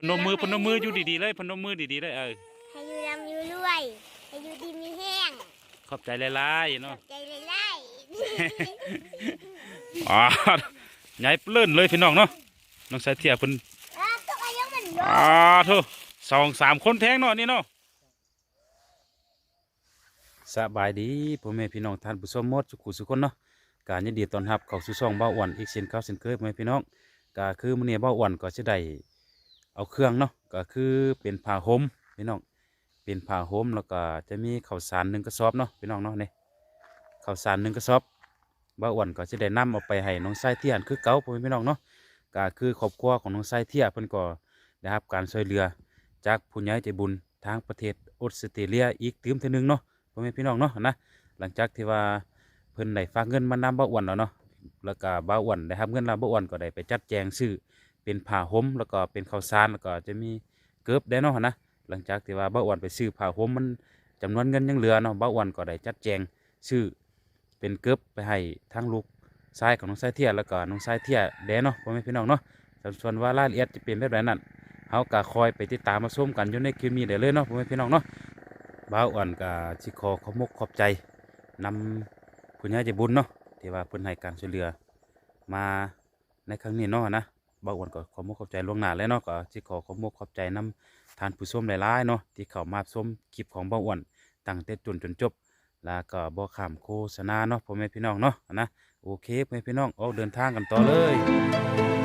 พนมมือพนมมืออยู่ดีๆเลยพนมมือดีๆเลยเออให้อยู่ดำอยู่รวยให้อยู่ดีมีแห้งขอบใจหลายๆเนาะใจเลยไล่อ๋อใหญ่เปลื่นเลยพี่น้องเนาะน้องสายเทียเพิ่นอ้าวตัวอายุมันโยอ๋อโธ่สองสามคนแท้งเนาะนี่เนาะสบายดีพ่อแม่พี่น้องท่านผู้ชมหมดสุขุสุขคนเนาะการยินดีต้อนรับเข้าสู่ช่องเบ้าอ้วนอีกเช่นเก่าเช่นเคยพ่อแม่พี่น้องก็คือมื้อนี้เบ้าอ้วนก็สิได้ เอาเครื่องเนาะก็คือเป็นผ้าห่มพี่น้องเป็นผ้าห่มแล้วก็จะมีข้าวสารหนึ่งกระสอบเนาะพี่น้องเนาะนี่ข้าวสารหนึ่งกระสอบบ้าอ้วนก็จะได้นำเอาไปให้น้องไส้เทียนคือเก่าพ่อพี่น้องเนาะก็คือครอบครัวของน้องไส้เทียเพิ่นก็ได้รับการช่วยเหลือจากผู้ใหญ่ใจบุญทางประเทศออสเตรเลียอีกตืมเท่านึงเนาะพ่อแม่พี่น้องเนาะนะหลังจากที่ว่าเพิ่นได้ฝากเงินมานำบ้าอ้วนแล้วเนาะแล้วก็บ้าอ้วนได้รับเงินแล้วบ้าอ้วนก็ได้ไปจัดแจงซื้อ เป็นผ้าห่มแล้วก็เป็นข้าวสารแล้วก็จะมีเกิบได้เนาะนะหลังจากที่ว่าบ้าอ้วนไปซื้อผ้าห่มมันจำนวนเงินยังเหลือเนาะบ้าอ้วนก็ได้จัดแจงซื้อเป็นเกือบไปให้ทั้งลูกชายของน้องชายเทียแล้วก็น้องชายเทียแดนเนาะพ่อแม่พี่น้องเนาะส่วนว่ารายละเอียดจะเป็นแบบไหนนั่นเฮาก็คอยไปติดตามมาชมกันอยู่ในคลิปนี้ได้เลยเนาะพ่อแม่พี่น้องเนาะบ่าอ่อนก็สิขอขอบมกขอบใจนำผู้ใหญ่ใจบุญเนาะที่ว่าเพิ่นให้การช่วยเหลือมาในครั้งนี้เนาะนะ บ่าวอ่อนก็ขอมกขอบใจล่วงหน้าแลยเนาะก็สิขอขอมกขอบใจนำทานผู้ชมหลายๆเนาะที่เข้ามาชมคลิปของบ่าวอ่อนตั้งแต่จนจนจบ แล้วก็บ่ขามโฆษณาเนาะพ่อแม่พี่น้องเนาะนะโอเคพ่อแม่พี่น้องออกเดินทางกันต่อเลย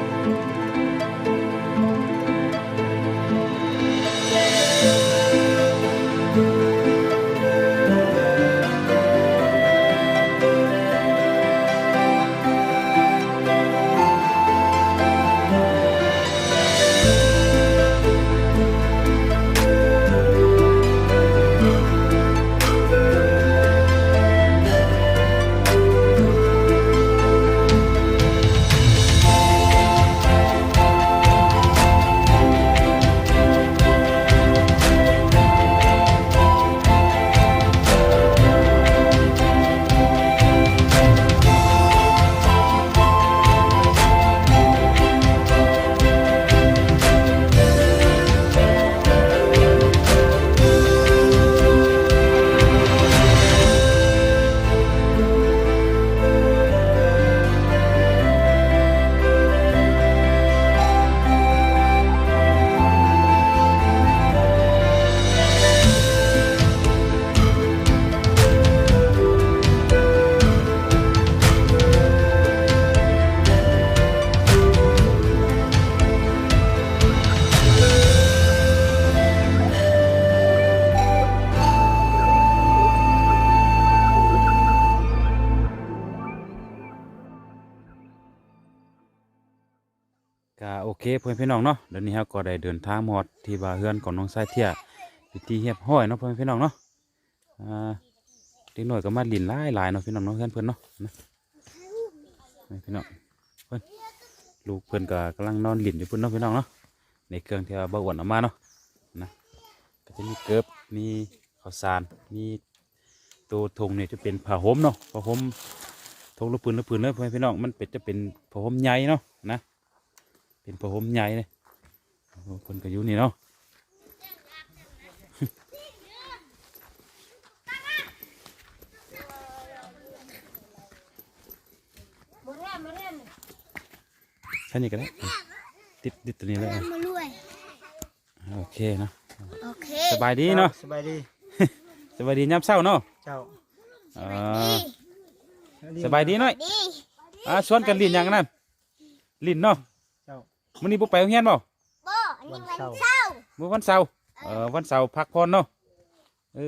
เคพ่อแม่พี่น้องเนาะเดี๋ยวนี้เราก็ได้เดินทางหมดที่ว่าเฮือนของน้องชายเทียพิธีเฮียบห้อยเนาะเพื่อแม่พี่น้องเนาะอ่าเด็กน้อยก็มาลินหลายหลายเนาะพี่น้องเนาะเฮือนเพิ่อนเนาะนะพ่อแม่พี่น้องเพิ่นลูกเพิ่นก็กำลังนอนลินอยู่เพิ่อนเนาะพี่น้องเนาะในเครื่องเที่ว่าบ่อวนออกมาเนาะนะก็จะมีเกิบมีข้าวสารมีตัวธงเนี่ยจะเป็นผ้าห่มเนาะผ้าห่มธงลูกปืนลูกปืนเลยพ่อแม่พี่น้องมันเป็นจะเป็นผ้าห่มใหญ่เนาะนะ เป็นผ้าห่มใหญ่เลยโอ้โหคนก็อยู่นี่เนาะมาเรียนมาเรียนใช่นี่ก็ได้ติดติดตัวนี้เลยอะมารวยโอเคเนาะโอเคสบายดีเนาะสบายดีสบายดียามเช้าเนาะเจ้าอ่าสบายดีหน่อยดีอ่าชวนกันลินอย่างนั้นลินเนาะเจ้า มื้อนี้บ่ไปโรงเรียนบ่โบอันนี้วันวันเสาร์เสาร์มื้อวันเสาร์เออวันเสาร์พักผ่อนเนาะเอ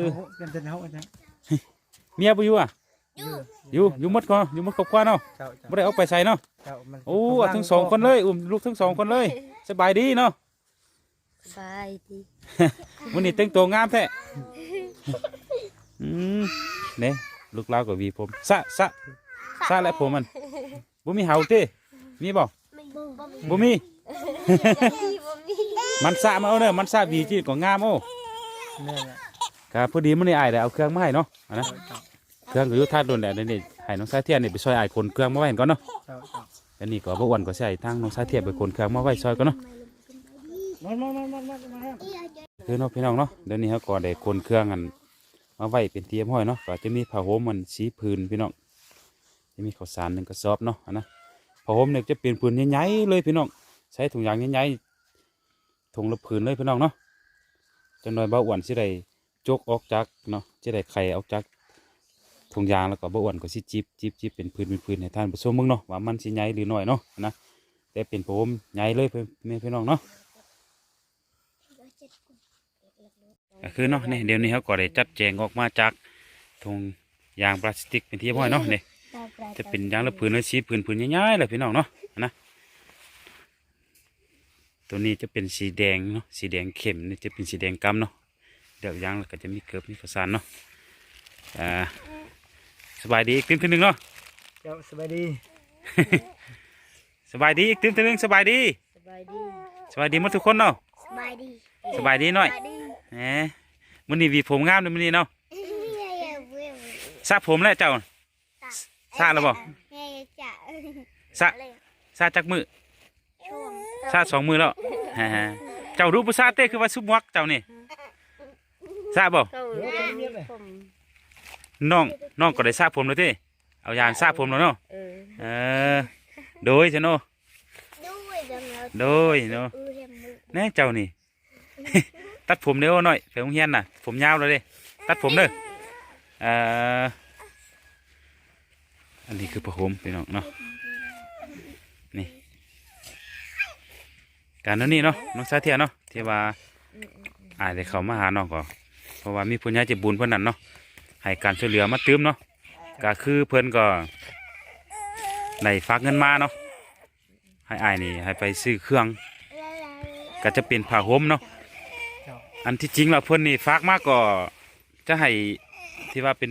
อเฮาเป็นเป็นเฮาจังเมียบ่อยู่อะอยู่อยู่อยู่หมดก็อยู่หมดครอบครัวเนาะเจ้าเจ้าบ่ได้เอาไปใส่เนาะเจ้ามันโอ้เอาทั้งสองคนเลยอุ้มลูกทั้งสองคนเลยสบายดีเนาะสบายดีวันนี้แต่งตัวงามแท้อืมเนี่ยลูกเล่าวกับวีผมสะสะสะและผมมันบ่มีเห่าเต้มีบ่ไม่ บ่บ่มีบ่มีบ่มี มันสะมาเอาเนอะมันสะวีจีก็งามโอ้แม่นแหละครับพอดีมันนี่อายได้เอาเครื่องมาให้เนาะเอานะเจ้าเจ้าเครื่องก็อยู่ท่าโดนแหละนี่นี่ให้น้องสายเทียนนี่ไปช่วยอายคนเครื่องมาไว้ก่อนเนาะเจ้าเจ้าอันนี้ก็บ่อ้วนก็ใส่ทางน้องสายเทียนไปคนเครื่องมาไว้ช่วยก่อนเนาะ มามามามามามาคือเนาะพี่น้องเนาะเดี๋ยวนี้เขาก็ได้คนเครื่องกันมาไว้เป็นเตรียมห้อยเนาะก็จะมีผ้าห่มมันสีพื้นพี่น้องจะมีข้าวสารหนึ่งกระสอบเนาะอันนะ ผ้าห่มเนี่ยจะเป็นพื้นใหญ่ๆเลยพี่น้องใช้ถุงยางใหญ่ๆถุงละพื้นเลยพี่น้องเนาะจังหน่อยเบาอ้วนสิได้จกออกจากเนาะจะได้ไข่ออกจากถุงยางแล้วก็เบาอ้วนก็สิจิบจิบจิบเป็นพื้นเป็นพื้นให้ท่านผู้ชมมึงเนาะว่ามันสิใหญ่หรือน้อยเนาะนะแต่เป็นผ้าห่มใหญ่เลยพี่พี่น้องเนาะก็คือเนาะนี่เดี๋ยวนี้เขาก็ได้จัดแจงออกมาจากถุงยางพลาสติกเป็นที่เรียบร้อยเนาะเนี่ย จะเป็นยางละผืนละสีผืนผืนใหญ่ๆเลยพี่น้องเนาะนะตัวนี้จะเป็นสีแดงเนาะสีแดงเข้มนี่จะเป็นสีแดงกำเนาะเดี๋ยวยางแล้วก็จะมีเกลือบมีข้าวสารเนาะอ่าสบายดีอีกตื่นทีหนึ่งเนาะเจ้าสบายดี สบายดีอีกตื่นทีหนึ่งสบายดีสบายดีสบายดีหมดทุกคนเนาะสบายดีสบายดีหน่อยสบายดีแหมมันนี่หวีผมงามเลยมันนี่เนาะเฮ้ยเว้ยสระผมแล้วเจ้า สระแล้วบ่เฮ้ยจ้ะสระสระจักมือช่วงซาดสองมือแล้วฮ่าๆเจ้ารู้ภาษาเต้คือว่าซุบมักเจ้านี่ทราบบ่เข้าเดี๋ยวเรียจะนเรียกเลยผมน้องน้องก็ได้ทราบผมแล้วเต้เอายางทราบผมแล้วเนาะเออเออโดยซะเนาะด้วยจังเลยโดยเนาะเออเรียนมือแน่เจ้านี่ตัดผมเด้อหน่อยไปโรงเรียนน่ะ ผมยาวแล้วเด้ตัดผมเด้อเอ่อ อันนี้คือผ้าห่มพี่น้องเนาะนี่การนั้นนี่เนาะน้องสาเทียเนาะที่ว่าอายได้เขามาหาน้องก็เพราะว่ามีผู้ใหญ่จะบุญเพิ่นนั่นเนาะให้การช่วยเหลือมาเติมเนาะก็คือเพิ่นก็ได้ฝากเงินมาเนาะให้อายนี่ให้ไปซื้อเครื่อง ก็จะเป็นผ้าห่มเนาะอันที่จริงแล้วเพิ่นนี่ฝากมาก็จะให้ที่ว่าเป็น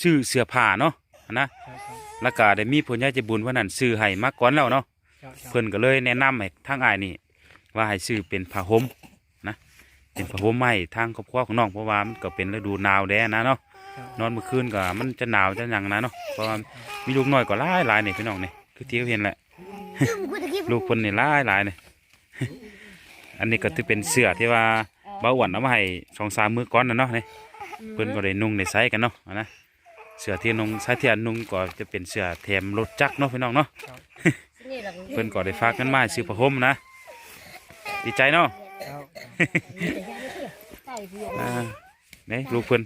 ซื้อเสื้อผ้าเนาะ นะเจ้าเจ้าแล้วก็ได้มีผู้ใหญ่ใจบุญเพิ่นนั่นซื้อให้มาก่อนแล้วเนาะเจ้าเจ้าเพิ่นก็เลยแนะนำให้ทางอายนี่ว่าให้ซื้อเป็นผ้าห่มนะเป็นผ้าห่มใหม่ทางครอบครัวของน้องเพราะว่ามันก็เป็นฤดูหนาวแด้นะเนาะเจ้านอนเมื่อคืนก็มันจะหนาวจะหยังนะเนาะเพราะว่ามีลูกน้อยก็หลายหลายนี่พี่น้องนี่คือที่เขาเห็นแหละลูกเพิ่นนี่หลายหลายนี่อันนี้ก็ถือเป็นเสื้อที่ว่าเบาหวานเอามาให้สองสามมื้อก่อนนะเนาะนี่เพิ่นก็ได้นุ่งได้ใส่กันเนาะอะนะ เสื้อที่นุ่งใส่เทียนนุ่งก็จะเป็นเสื้อแถมรถจักรเนาะพี่น้องเนาะเพิ่นก็ได้ฝากกันมาให้ซื้อผ้าห่มนะดีใจเนาะเจ้าอ่านี่ลูกเพิ่น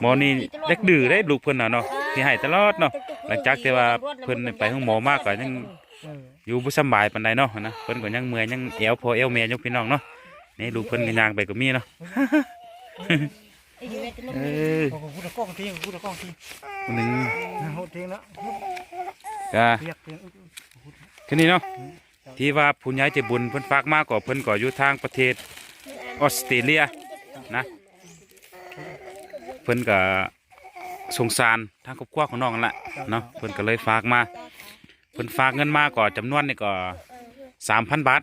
หมอนี่เล็กดื้อได้ลูกเพิ่นน่ะเนาะที่ให้ตลอดเนาะหลังจากที่ว่าเพิ่นไปห้องหมอมากก็ยังเอออยู่บ่สำบายปานใดเนาะนะเพิ่นก็ยังเมื่อยยังแอวพอแอวแม่อยู่พี่น้องเนาะนี่ลูกเพิ่นก็ย่างไปก็มีเนาะ เออโอ้โหพูดตะกล้องทิ้งพูดตะกล้องทิ้งคนหนึงนะโหทิ้งแล้วก็เรียกทิ้งแค่นี้เนาะที่ว่าผู้ใหญ่ใจบุญเพิ่นฝากมาก็เพิ่นก็อยู่ทางประเทศออสเตรเลียนะเพิ่นก็สงสารทางครอบครัวของน้องนั่นแหละเนาะเพิ่นก็เลยฝากมาเพิ่นฝากเงินมาก็จำนวนนี่ก็สามพันบาท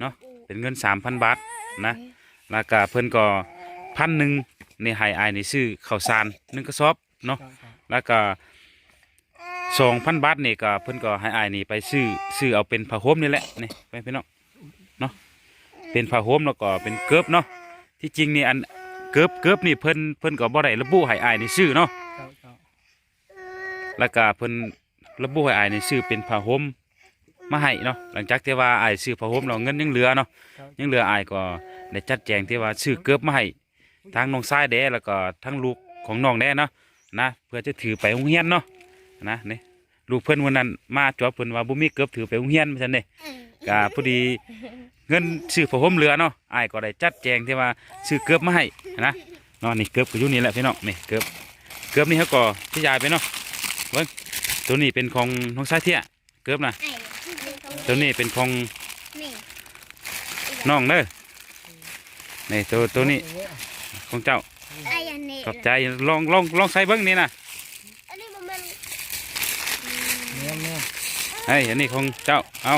เนาะเป็นเงินสามพันบาทนะแล้วก็เพิ่นก็พันหนึ่ง ในให้อายในซื้อข้าวสารหนึ่งกระสอบเนาะเจ้าเจ้าแล้วก็สองพันบาทนี่ก็เพิ่นก็ให้อายนี่ไปซื้อซื้อเอาเป็นผ้าห่มนี่แหละนี่ไปพี่น้องเนาะเป็นผ้าห่มแล้วก็เป็นเกิบเนาะที่จริงนี่อันเกิบเกิบนี่เพิ่นเพิ่นก็บ่ได้ระบุให้อายนี่ซื้อเนาะเจ้าเจ้าแล้วก็เพิ่นระบุให้อายนี่ซื้อเป็นผ้าห่มมาให้เนาะหลังจากที่ว่าอายซื้อผ้าห่มแล้วเงินยังเหลือเนาะเจ้ายังเหลืออายก็ได้จัดแจงที่ว่าซื้อเกิบมาให้ ทั้งน้องชายแด้แล้วก็ทั้งลูกของน้องแด้เนาะนะเพื่อจะถือไปโรงเรียนเนาะนะนี่ลูกเพิ่นวันนั้นมาจอบเพิ่นว่าบ่มีเกิบถือไปโรงเรียนว่าซั่นเด้ก็พอดีเงินซื้อผ้าห่มเหลือเนาะอายก็ได้จัดแจงที่ว่าซื้อเกิบมาให้นะเนาะนี่เกิบก็อยู่นี่แหละพี่น้องนี่เกิบเกิบนี่เขาก็ที่ยายไปเนาะเบิ่งตัวนี้เป็นของน้องชายเที่ยเกิบนะตัวนี้เป็นของนี่น้องเด้อนี่ตัวตัวนี้ ของเจ้าไอ้ยันนี่ขอบใจลองลองลองใส่เบิ้งนี่นะอันนี้มันเป็นเนี่ยเนี่ยเฮ้ยอันนี้ของเจ้าเอา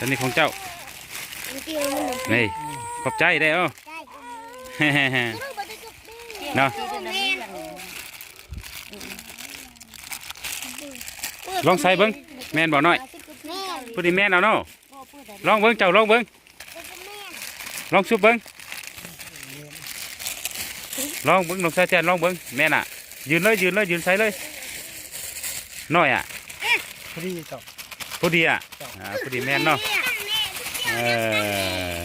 อันนี้ของเจ้ามันเกี่ยวมันนี่ขอบใจได้อเอ้าได้เฮ้เนาะลองใส่เบิ้งแม่นบ่น้อยแม่พอดีแม่นเอาเนาะลองเบิ้งเจ้าลองเบิ้งเอลองชุบเบิ้ง ลองเบิ้งน้องชายแทนลองเบิ้งแม่น่ะ ยืนเลยยืนเลยยืนใส่เลยน้อยอะพอดีเจ้าพอดีอะอ่าพอดีแม่นเนาะเออ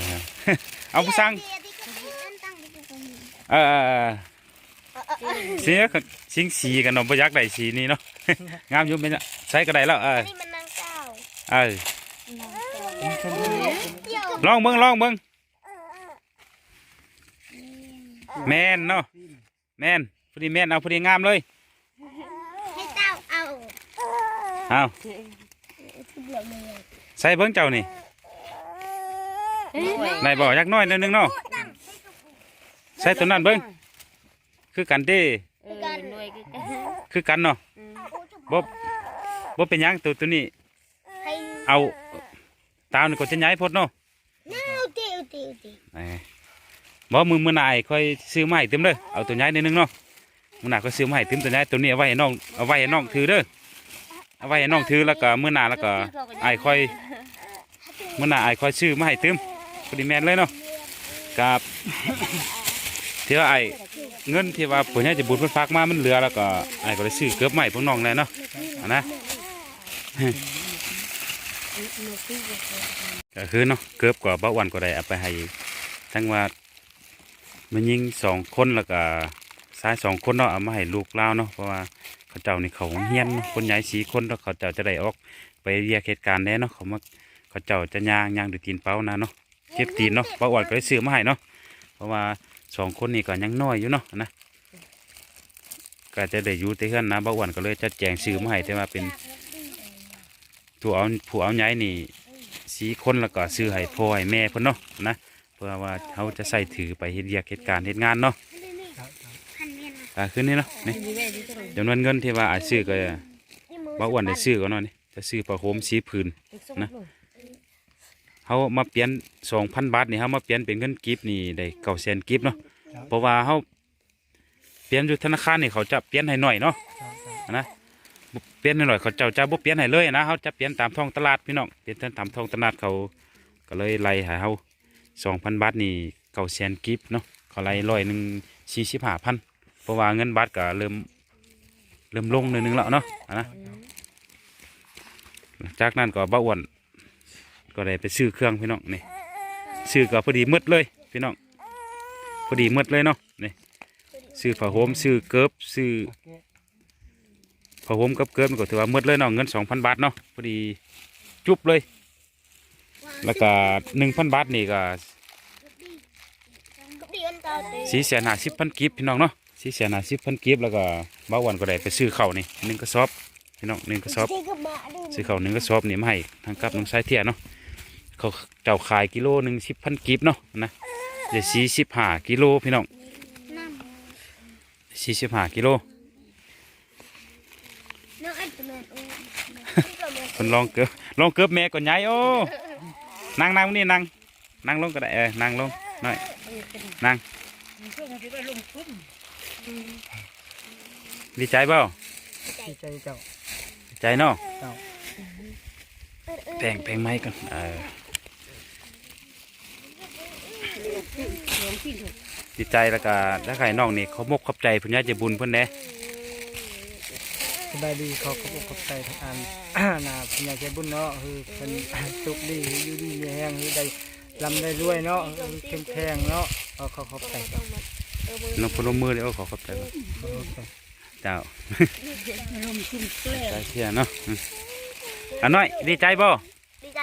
เอาผู้สั่งเออเสียก็ชิงสีกันเนาะบ่อยากได้สีนี้เนาะงามอยู่เป็นอะใช้ก็ได้แล้วเออนี่มันนางเก้าเออเป็นชมพูเดี่ยวลองเบิ้งลองเบิ้ง แม่นเนาะแม่นพอดีแม่นเอาพอดีงามเลยให้เต้าเอาเอาเดี่ยวเลยใส่เบิ้งเจ้านี่นายบอกยักน้อยนิดนึงเนาะใส่ตัวนั้นเบิ้งคือกันเด้เออหน่วยคือกันคือกันเนาะบ่บ่เป็นหยังตัวตัวนี้ให้เอาตามนี่ก็จะย้ายพดเนาะ บ่มือมือหนายค่อยซื้อมาให้เต็มเลยเอาตัวย้ายนิดนึงเนาะมือหนาก็ซื้อมาให้เต็มตัวย้ายตัวนี้เอาไว้ให้น้องเอาไว้ให้น้องถือเด้อเอาไว้ให้น้องถือแล้วก็มือหนาแล้วก็ไอ้ค่อยมือหนาไอ้ายค่อยซื้อมาให้เต็มพอดีแมนเลยเนาะกับที่ว่าไอ้เงินที่ว่าผู้ใหญ่จะบุญเพิ่นฝากมามันเหลือแล้วก็ไอ้ก็เลยซื้อเกือบใหม่พวกน้องเลยเนาะนะก็คือเนาะเกือบกว่าเบาวันก็ได้เอาไปให้ทั้งว่า มันยิงสองคนแล้วก็ชายสองคนเนาะเอามาให้ลูกเล่าเนาะเพราะว่าเขาเจ้านี่เขาเฮียนคนใหญ่สีคนแล้วเขาเจ้าจะได้ออกไปเรียกเหตุการณ์แน่เนาะเขามาเขาเจ้าจะย่างย่างด้วยตีนเป้านะเนาะเจ็บตีนเนาะเบาหวันก็ได้ซื้อมาให้เนาะเพราะว่าสองคนนี่ก็ยังน้อยอยู่เนาะนะก็จะได้อยู่ที่เฮือนนะเบาหวันก็เลยจัดแจงซื้อมาให้แต่ว่าเป็นผู้เอาผู้เอาใหญ่นี่สีคนแล้วก็ซื้อให้พ่อให้แม่เพิ่นเนาะนะ เพื่อว่าเขาจะใส่ถือไปเฮ็ดเรียกเหตุการณ์เฮ็ดงานเนาะพันเมียนอ่าคืนนี้เนาะนี่จำนวนเงินที่ว่าอาจซื้อก็บ่อ้วนได้ซื้อก็เนาะนี่จะซื้อผ้าห่มสีผืนเฮามาเปลี่ยน2,000บาทนี่เฮามาเปลี่ยนเป็นเงินกีบนี่ได้900,000กีบเนาะเพราะว่าเฮาเปลี่ยนอยู่ธนาคารนี่เขาจะเปลี่ยนให้หน่อยเนาะนะบ่เปลี่ยนให้หน่อยเขาเจ้าจะบ่เปลี่ยนให้เลยนะเขาจะเปลี่ยนตามท้องตลาดพี่น้องเปลี่ยนตามท้องตลาดเขาก็เลยไล่ให้เฮา สองพันบาทนี่เก้าแสนกิฟเนาะเขาไล่ร้อยหนึ่งสี่สิบห้าพันเพราะว่าเงินบาทก็เริ่มเริ่มลงหนิดนึงแล้วเนาะนะจากนั้นก็บ้าอ้วนก็ได้ไปซื้อเครื่องพี่น้องนี่ซื้อก็พอดีมืดเลยพี่น้องพอดีมืดเลยเนาะนี่ซื้อผ้าห่มซื้อเกิบซื้อพอผมกับเกินมันก็ถือว่ามืดเลยเนาะเงินสองพันบาทเนาะพอดีจุบเลย แล้วก็หนึ่งพันบาทนี่ก็ก็เดียนเก้าเตียวสี่แสนห้าสิบพันกีบพี่น้องเนาะสี่แสนห้าสิบพันกีบแล้วก็บ้าวันก็ได้ไปซื้อข้าวนี่หนึ่งกระสอบพี่น้องหนึ่งกระสอบที่กระบะด้วยซื้อข้าวหนึ่งกระสอบนี่มาให้ทางกับน้องชายเทียเนาะเขาเจ้าขายกิโลหนึ่งสิบพันกีบเนาะนะเดี๋ยวสี่สิบห้ากิโลพี่น้องน้สี่สิบห้ากิโลำน้องอันตัวแมนโอ้ที่กระบะคนลองเกือบลองเกือบแม่ก่อนยายโอ้ นั่งนั่งนี่นั่งนั่งลงก็ได้เออนั่งลงหน่อยนั่งดีใจเปล่าดีใจเจ้าดีใจเนาะเจ้าแพงแพงไม้กันเออดีใจแล้วก็ถ้าใครน้องนี่เขามกขอบใจเพุ่นญาติบุญเพิ่นแหน่ส บายดีเขาขอบขอบใจทางอันนาพญาใจบุญเนาะคือเป็นสุขดีอยู่ดีมีแห้งคือได้ลำได้รวยเนาะคือเข้มแข็งเนาะเขาเขาขอบใจเจ้าน้องพนมมือเลยโอ้ขอขอบใจเพิ่นขอบใจเจ้าใจเสียเนาะอืมอะน้อยดีใจบ่ดีใจ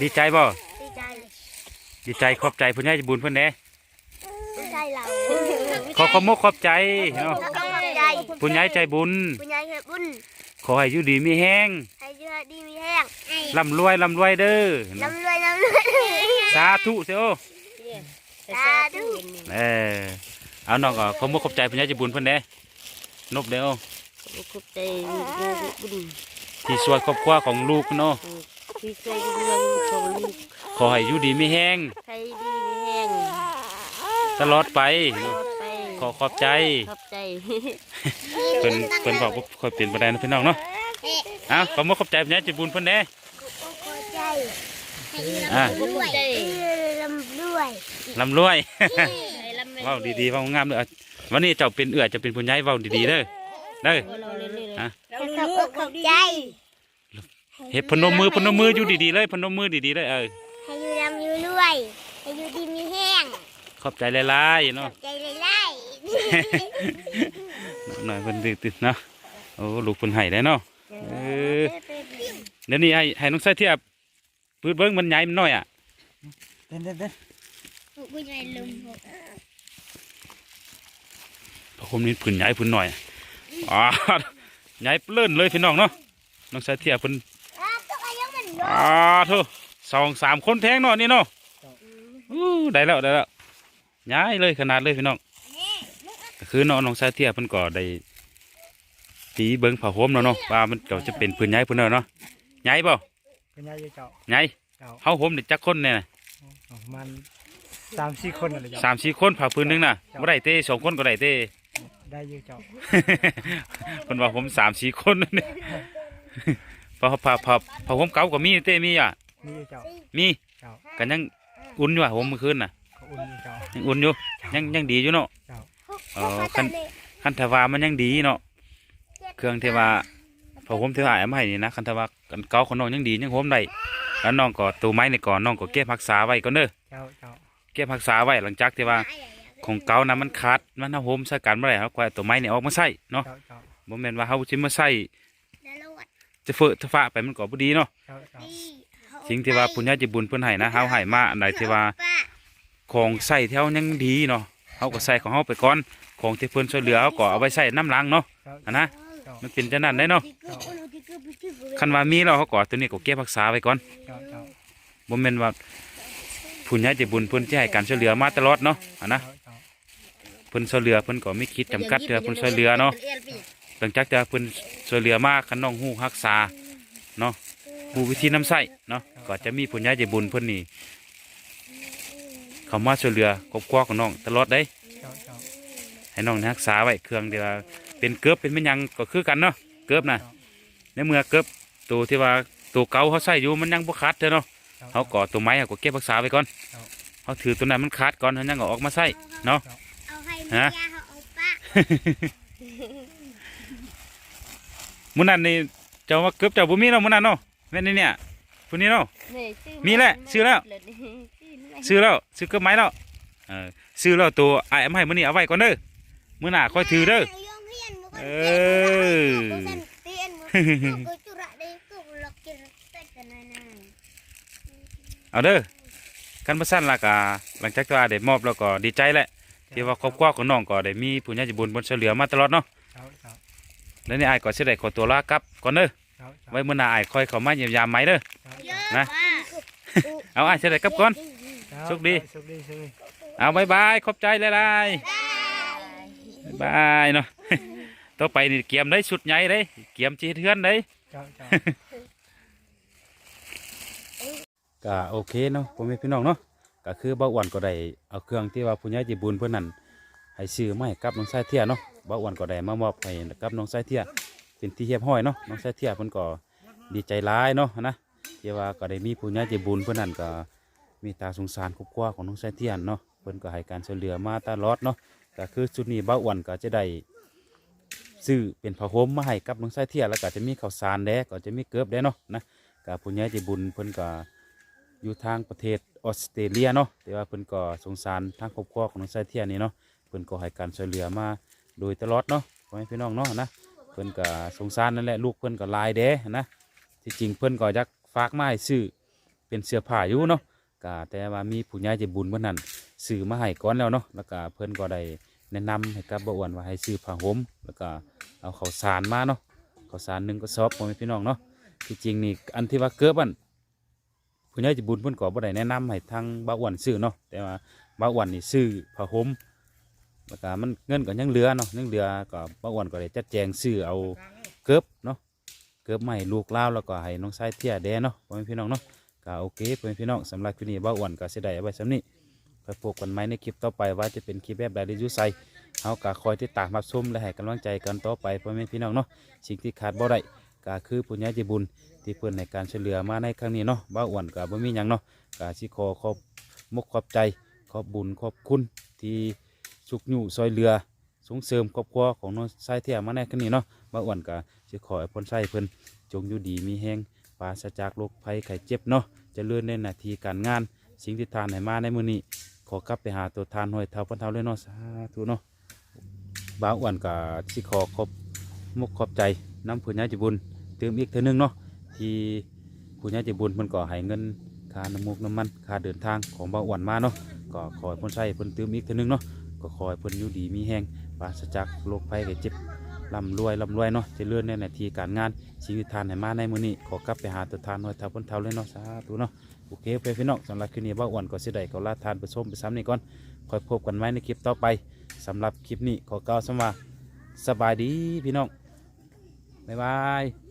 ดีใจบ่ดีใจดีใจขอบใจเพุ่นญาติบุญเพิ่นแหน่ดีใจเราขอขอบมกขอบใจเนาะ แล้วก็ขอบใจเพุ่นญาใจบุญ คุณยายเฮ็ดบุญขอให้อยู่ดีมีแห้งให้เยอะดีมีแห้งร่ำรวยร่ำรวยเด้อน้ำรวยน้ำรวยสาธุเสียโอสาธุเออเอาน้องก็ขอมกขอบใจเพุ่นญาใจบุญเพิ่นแหน่นบเด้อขอบใจบุญที่ช่วยครอบครัวของลูกเนาะที่ช่วยเงินของลูกขอให้อยู่ดีมีแห้งใครดีมีแห้งตลอดไปรอดไป ขอขอบใจขอบใจเพิ่นเพิ่นบอกว่าค่อยเปลี่ยนบ่ได้นะพี่น้องเนาะเอ้าขอมกขอบใจเพุ่นญาใจบุญเพิ่นแหน่ขอบใจให้อะร่ำรวยลำรวยลำรวยให้ลำไม่เว้าดีๆเว้างามเด้อวันนี้เจ้าเป็นเอื้อเจะเป็นผู้ใหญ่เว้าดีๆเด้อเด้อเราเล่นๆฮะให้เขาอกเข้าใจเฮ็ดพนมมือพนมมืออยู่ดีๆเลยพนมมือดีๆเลยเออให้อยู่ดำอยู่รวยให้อยู่ดีมีแห้งขอบใจหลายๆเนาะใจเลยไล่ หน่อยเพิ่นตื่นๆเนาะโอ้ลูกเพิ่นให้ได้เนาะเออเดี๋ยวนี้ให้ให้น้องใส่เทียบปืดเบิ่งมันใหญ่มันน้อยอะเด่นเด่นเด่นกูจะลืมหกพระคมนี้ผืนใหญ่ผืนน้อยอ่าใหญ่เลื่อนเลยพี่น้องเนาะน้องใส่เทียบเพิ่นอ้าวตัวอายุมันเยอะอ่าโธ่สองสามคนแทงเนาะนี่เนาะอู้ได้แล้วได้แล้วย้ายเลยขนาดเลยพี่น้องก็ คือเนาะน้องชายเทียเพิ่นก็ได้ตีเบิ้งผ้าห่มแล้วเนาะว่ามันก็จะเป็นพื้นใหญ่พื้นเนาะเนาะใหญ่เปล่าเป็นยายเจ้าใหญ่เจ้าเฮาห่มนี่จักคนเนี่ยน่ะประมาณสามสี่คนอะไรเจ้า สามสี่คนผ้าพื้นหนึงน่ะบ่ได้เต้สองคนก็ได้เต้ ได้เยอะเจ้า เพิ่นว่าผมสามสี่คนเนี่ยผ้าผ้าผ้าผ้าห่มเก่าก็มีเต้มีอะ มีเยอะเจ้า มีเจ้า กันยังอุ่นอยู่อะห่มเมื่อคืนน่ะเขาอุ่นอยู่เจ้า ยังอุ่นอยู่ยังยังดีอยู่เนาะ เจ้าเออคันคันทว่ามันยังดีเนาะเครื่องเทว่าพอผมเทว่าเอามาให้นี่นะคันทว่ากันเก่าของน้องยังดียังโฮมได้แล้วน้องก็ตัวไม้นี่ก่อนน้องก็เก็บรักษาไว้ก่อนเด้อเจ้าเจ้าเก็บรักษาไว้หลังจากที่ว่าของเก่านั้นมันขาดมันเอาโฮมใส่กันเมื่อไหร่ครับก็เอาตัวไม้นี่ออกมาใส่เนาะเจ้าเจ้าบ่แม่นว่าเฮาสิมาใส่แล้วรวดจะเฟอะจะฟ้าไปมันก็บ่ดีเนาะเจ้าเจ้าสิ่งที่ว่าปุญญาจิบุญเพิ่นให้นะเฮาให้มาอันใดที่ว่าของใส่ที่เฮายังดีเนาะ เฮาก็ใส่ของเฮาไปก่อนของที่เพิ่นช่วยเหลือเฮาก็เอาไว้ใส่น้ำล้างเนาะเจ้าอันนะมันเป็นจังนั้นได้เนาะคันว่ามีเราเขาก็ตัวนี้ก็เก็บรักษาไว้ก่อนเจ้าเจ้าบ่แม่นว่าผู้ใหญ่ใจบุญเพิ่นสิให้การช่วยเหลือมาตลอดเนาะอันนะเจ้าเจ้าเพิ่นช่วยเหลือเพิ่นก็มีคิดจำกัดเทื่อเพิ่นช่วยเหลือเนาะหลังจากที่เพิ่นช่วยเหลือมาคันน้องฮู้รักษาเนาะฮู้วิธีนำใช้เนาะก็จะมีผู้ใหญ่ใจบุญเพิ่นนี่ เข้ามาช่วยเหลือครอบครัวของน้องตลอดเด้เจ้าเจ้าให้น้องรักษาไว้เครื่องที่ว่าเป็นเกือบเป็นแม่นหยังก็คือกันเนาะเกือบน่ะในเมื่อเกือบตัวที่ว่าตัวเก่าเขาใช้อยู่มันยังบ่ขาดเด้อเนาะเขาก่อตัวไม้เขาก็เก็บรักษาไว้ก่อนครับเขาถือตัวนั้นมันขาดก่อนเขายังเอาออกมาใส่เนาะเอาให้เมียเขาเอาปะมื้อนั้นนี่เจ้าว่าเกือบเจ้าบ่มีเนาะมื้อนั้นเนาะแม่นนี่เนี่ยผู้นี้เนาะนี่ชื่อมีแหละชื่อแล้ว ซื้อแล้วซื้อเกือบไม้แล้วเออซื้อแล้วตัวไอ้ายเอามาให้มื้อนี้เอาไว้ก่อนเด้อมื้อหน้าค่อยถือเด้อเออเอาเด้อกันบ่ซั่นล่ะก็หลังจากที่ว่าได้มอบแล้วก็ดีใจแหละที่ว่าครอบครัวของน้องก็ได้มีผู้ใหญ่ใจบุญเพิ่นช่วยเหลือมาตลอดเนาะเจ้าเจ้าแล้วนี่อ้ายก็สิได้ขอตัวลากลับก่อนเด้อเจ้าเจ้าไว้มื้อหน้าอ้ายค่อยเข้ามาเยี่ยมยามใหม่เด้อนะนะเอาอ้ายสิได้กลับก่อนเจ้า โชคดี โชคดีโชคดีเอาบายบายขอบใจหลายๆบายบายเนาะต่อไปนี่เกียมได้สุดใหญ่เลยเกียมจีเทือนได้เจ้าเจ้าก็โอเคเนาะพ่อแม่พี่น้องเนาะก็คือเบาอ้วนก็ได้เอาเครื่องที่ว่าผู้ใหญ่ใจบุญเพื่อนนั้นให้ซื้อมาให้กับน้องชายเทียเนาะเบาอ้วนก็ได้มามอบให้กับน้องชายเทียเป็นที่เรียบร้อยเนาะน้องชายเทียเพิ่นก็ดีใจร้ายเนาะนะที่ว่าก็ได้มีผู้ใหญ่ใจบุญเพื่อนนั้นก็ มีตาสงสารครอบครัวของน้องชายเทียนเนาะเพิ่นก็ให้การช่วยเหลือมาตลอดเนาะก็คือชุดนี้เบาอ้วนก็จะได้ซื้อเป็นผ้าห่มมาให้กับน้องชายเทียนแล้วก็จะมีข้าวสารแดก็จะมีเกือบแดเนาะนะกับผู้ใหญ่ใจบุญเพิ่นก็อยู่ทางประเทศออสเตรเลียเนาะแต่ว่าเพิ่นก็สงสารทางครอบครัวของน้องชายเทียนนี่เนาะเพิ่นก็ให้การช่วยเหลือมาโดยตลอดเนาะพ่อแม่พี่น้องเนาะนะเพิ่นก็สงสารนั่นแหละลูกเพิ่นก็ลายแดนะที่จริงเพิ่นก็อยากฝากมาให้ซื้อเป็นเสื้อผ้าอยู่เนาะ ก็แต่ว่ามีผู้ใหญ่ใจบุญเพิ่นนั้นซื้อมาให้ก่อนแล้วเนาะแล้วก็เพิ่อนก็ได้แนะนำให้กับบ่อ้วนว่าให้ซื้อผ้าห่มแล้วก็เอาข้าวสารมาเนาะข้าวสารหนึ่งก็ซอบพ่อแม่พี่น้องเนาะที่จริงนี่อันที่ว่าเกิบอันผู้ใหญ่ใจะบุญเพิ่อนก็บ่ได้แนะนำให้ทางบ่อ้วนซื้อเนาะแต่ว่าบ่อ้วนนี่ซื้อผ้าห่มแล้วก็มันเงินก็ยังเหลือเนาะยังเหลือก็บ่อ้วนก็ได้จัดแจงซื้อเอาเกิบเนาะเกิบให้ลูกเล่าแล้วก็ให้น้องชายเที่ยแดเนาะพ่อแม่พี่น้องเนาะ ก็โอเคพ่อแม่พี่น้องสำหรับคลิปนี้บ่อ้วนก็เสิได้เอาไว้สำนี้ไปพบกันไหมในคลิปต่อไปว่าจะเป็นคลิปแบบใดรีวิวใส่เฮาก็คอยติดตามรับชมและให้กำลังใจกันต่อไปเพ่อแม่พี่น้องเนาะสิ่งที่ขาดบ่ได้ก็คือปุญญาจิบุญที่เพิ่นในการช่วยเหลือมาในครั้งนี้เนาะบ่าอ้วนก็บ่มีหยังเนาะก็สิขอขอบมุกขอบใจขอบบุญขอบคุณที่ชุกอยู่ซอยเรือส่งเสริมครอบครัวของน้องชายเที่ยมาในครั้งนี้เนาะบ่าอ้วนก็สิขอให้พ้นไส้เพิ่นจงอยู่ดีมีแห้ง ปราศจากโรคภัยไข้เจ็บเนาะจะเลื่อนในหน้าที่การงาน สิ่งที่ทานให้มาในมื้อนี้ ขอกลับไปหาตัวทานหอยเท้าพันเท้าเลยเนาะสาธุเนาะบ่าวอ้วนก็สิขอขอบมุกขอบใจน้ำผู้ใหญ่ใจบุญเติมอีกเท่านึงเนาะที่ผู้ใหญ่ใจบุญมันก็ให้เงินค่าน้ำมูกน้ำมันค่าเดินทางของบ่าวอ้วนมาเนาะก็ขอให้เพิ่นใช้พิ่นเติมอีกเท่านึงเนาะก็ขอให้เพิ่นอยู่ดีมีแห้งปราศจากโรคภัยไข้เจ็บ ลำรวยลำรวยเนาะเจะเลื่อนในหน้าที่การงานชีวิตทานให้มาในมือนี้ขอกลับไปหาตัวทานหน่อยเท้าพ้นเท้าเลยเนาะสาธุเนาะโอเคไปพี่น้องสำหรับคลิปนี้บ้าอ้วนก็เสียดายก็ลาทานไปส้มไปซ้ำนี่ก่อนคอยพบกันไว้ในคลิปต่อไปสำหรับคลิปนี้ขอกล่าวสมาสบายดีพี่น้องบ๊ายบาย